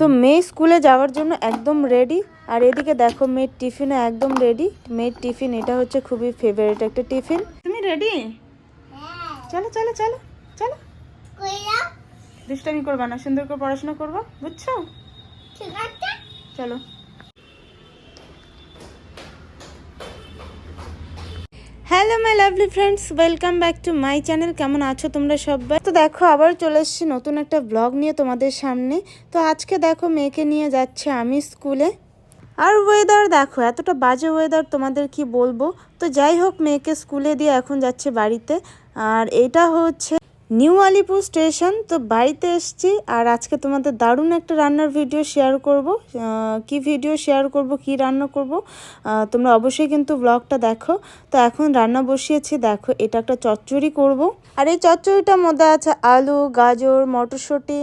তো মেয়ে স্কুলে যাওয়ার জন্য একদম রেডি আর এদিকে দেখো মেয়ের টিফিনও একদম রেডি মেয়ের টিফিন এটা হচ্ছে খুবই ফেভারিট একটা টিফিন। তুমি রেডি চলো চলো চলো চলো। দুষ্টামি করবা না সুন্দর করে পড়াশোনা করবা বুঝছ? চলো। Hello my lovely friends welcome back to my channel কেমন আছো তোমরা সবাই? তো দেখো, আবার চলে এসেছি নতুন একটা ব্লগ নিয়ে তোমাদের সামনে। তো আজকে দেখো, মেয়েকে নিয়ে যাচ্ছে আমি স্কুলে। আর ওয়েদার দেখো, এতটা বাজে ওয়েদার তোমাদের কি বলব? তো যাই হোক, মেয়েকে স্কুলে দিয়ে এখন যাচ্ছে বাড়িতে। আর এটা হচ্ছে নিউ আলিপুর স্টেশন। তো বাড়িতে এসছি আর আজকে তোমাদের দারুণ একটা রান্নার ভিডিও শেয়ার করব। কি ভিডিও শেয়ার করব, কি রান্না করব? তোমরা অবশ্যই কিন্তু ব্লগটা দেখো। তো এখন রান্না বসিয়েছি, দেখো এটা একটা চচ্চড়ি করব। আর এই চচ্চড়িটার মধ্যে আছে আলু, গাজর, মটরশুঁটি,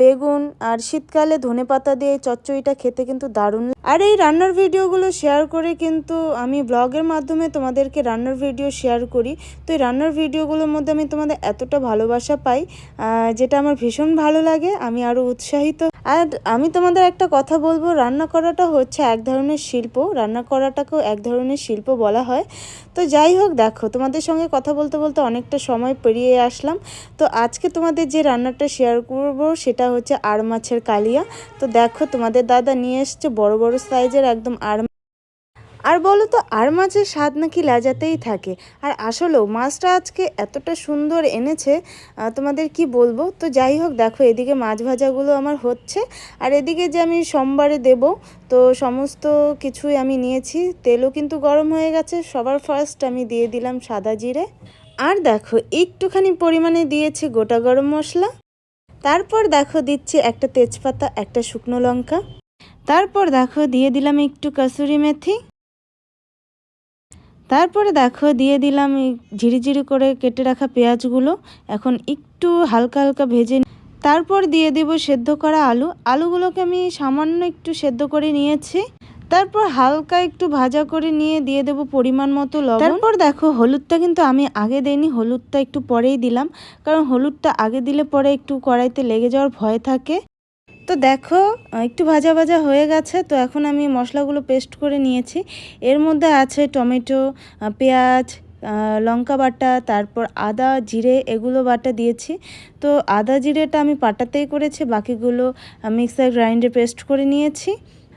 বেগুন আর শীতকালে ধনেপাতা দিয়ে চচ্চড়িটা খেতে কিন্তু দারুণ আর এই রান্নার ভিডিওগুলো শেয়ার করে কিন্তু আমি ব্লগের মাধ্যমে তোমাদেরকে রান্নার ভিডিও শেয়ার করি। তো এই রান্নার ভিডিওগুলোর মধ্যে আমি তোমাদের এতটা ভালোবাসা পাই যেটা আমার ভীষণ ভালো লাগে, আমি আরও উৎসাহিত। আর আমি তোমাদের একটা কথা বলব, রান্না করাটা হচ্ছে এক ধরনের শিল্প, রান্না করাটাকেও এক ধরনের শিল্প বলা হয়। তো যাই হোক, দেখো, তোমাদের সঙ্গে কথা বলতে বলতে অনেকটা সময় পেরিয়ে আসলাম। তো আজকে তোমাদের যে রান্নাটা শেয়ার করব, সেটা হচ্ছে আর মাছের কালিয়া। তো দেখো, তোমাদের দাদা নিয়ে এসছে বড় বড় সাইজের একদম আর আর বলো তো, আর মাছের স্বাদ নাকি লাজাতেই থাকে। আর আসলেও মাছটা আজকে এতটা সুন্দর এনেছে তোমাদের কি বলব? তো যাই হোক, দেখো এদিকে মাছ ভাজাগুলো আমার হচ্ছে। আর এদিকে যে আমি সোমবারে দেব, তো সমস্ত কিছুই আমি নিয়েছি। তেলও কিন্তু গরম হয়ে গেছে, সবার ফার্স্ট আমি দিয়ে দিলাম সাদা জিরে। আর দেখো, একটুখানি পরিমাণে দিয়েছি গোটা গরম মশলা। তারপর দেখো দিচ্ছি একটা তেজপাতা, একটা শুকনো লঙ্কা। তারপর দেখো দিয়ে দিলাম একটু কাসুরি মেথি। তারপরে দেখো, দিয়ে দিলাম ঝিরিঝিরি করে কেটে রাখা পেঁয়াজগুলো। এখন একটু হালকা হালকা ভেজে তারপর দিয়ে দেব সেদ্ধ করা আলু। আলুগুলোকে আমি সামান্য একটু সেদ্ধ করে নিয়েছি। তারপর হালকা একটু ভাজা করে নিয়ে দিয়ে দেব পরিমাণ মতো লবণ। তারপর দেখো, হলুদটা কিন্তু আমি আগে দেইনি, হলুদটা একটু পরেই দিলাম। কারণ হলুদটা আগে দিলে পরে একটু কড়াইতে লেগে যাওয়ার ভয় থাকে। তো দেখো একটু ভাজা ভাজা হয়ে গেছে, তো এখন আমি মশলাগুলো পেস্ট করে নিয়েছি। এর মধ্যে আছে টমেটো পেঁয়াজ লঙ্কা বাটা, তারপর আদা, জিরে, এগুলো বাটা দিয়েছি। তো আদা, জিরেটা আমি পাটাতেই করেছি, বাকিগুলো মিক্সার গ্রাইন্ডে পেস্ট করে নিয়েছি।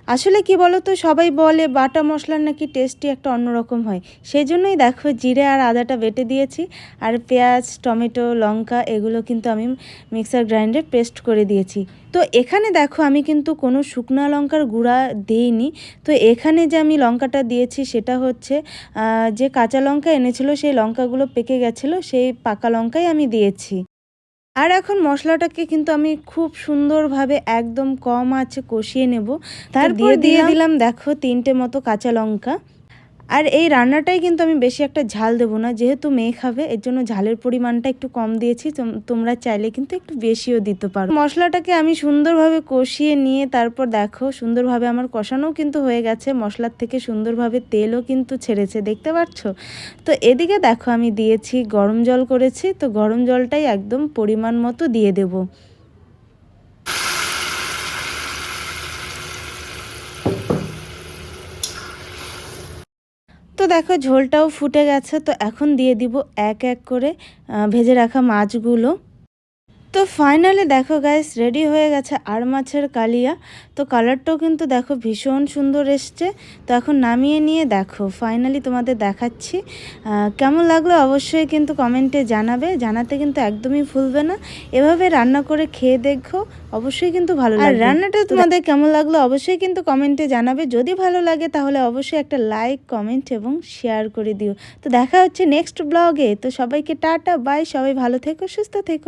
আসলে কি বলো তো সবাই বলে বাটা মশলার নাকি টেস্টই একটা অন্যরকম হয়। সেই জন্যই দেখো জিরে আর আদাটা বেটে দিয়েছি, আর পেঁয়াজ, টমেটো, লঙ্কা এগুলো কিন্তু আমি মিক্সার গ্রাইন্ডে পেস্ট করে দিয়েছি। তো এখানে দেখো আমি কিন্তু কোনো শুকনো লঙ্কার গুঁড়া দিইনি। তো এখানে যে আমি লঙ্কাটা দিয়েছি সেটা হচ্ছে যে কাঁচা লঙ্কা এনেছিল সেই লঙ্কাগুলো পেকে গেছিল, সেই পাকা লঙ্কাই আমি দিয়েছি। আর এখন মশলাটাকে কিন্তু আমি খুব সুন্দরভাবে একদম কম আছে কষিয়ে নেব। তারপর দিয়ে দিলাম দেখো তিনটে মতো কাঁচা লঙ্কা। আর এই রান্নাটাই কিন্তু আমি বেশি একটা ঝাল দেবো না। যেহেতু মেয়ে খাবে, এর জন্য ঝালের পরিমাণটা একটু কম দিয়েছি। তোম- তোমরা চাইলে কিন্তু একটু বেশিও দিতে পারো। মশলাটাকে আমি সুন্দরভাবে কষিয়ে নিয়ে তারপর দেখো, সুন্দরভাবে আমার কষানোও কিন্তু হয়ে গেছে। মশলার থেকে সুন্দরভাবে তেলও কিন্তু ছেড়েছে, দেখতে পাচ্ছ? তো এদিকে দেখো, আমি দিয়েছি গরম জল করেছি। তো গরম জলটাই একদম পরিমাণ মতো দিয়ে দেবো। দেখো ঝোলটাও ফুটে গেছে তো এখন দিয়ে দিব এক এক করে ভেজে রাখা মাছগুলো। তো ফাইনালি দেখো গাইস রেডি হয়ে গেছে আর মাছের কালিয়া। তো কালারটাও কিন্তু দেখো ভীষণ সুন্দর এসছে। তো এখন নামিয়ে নিয়ে দেখো ফাইনালি তোমাদের দেখাচ্ছি। কেমন লাগল অবশ্যই কিন্তু কমেন্টে জানাবে। জানাতে কিন্তু একদমই ভুলবে না। এভাবে রান্না করে খেয়ে দেখো অবশ্যই কিন্তু ভালো আর রান্নাটা তোমাদের কেমন লাগল অবশ্যই কিন্তু কমেন্টে জানাবে। যদি ভালো লাগে তাহলে অবশ্যই একটা লাইক কমেন্ট এবং শেয়ার করে দিও। তো দেখা হচ্ছে নেক্সট ব্লগে তো সবাইকে টাটা বাই সবাই ভালো থেকো সুস্থ থেকো।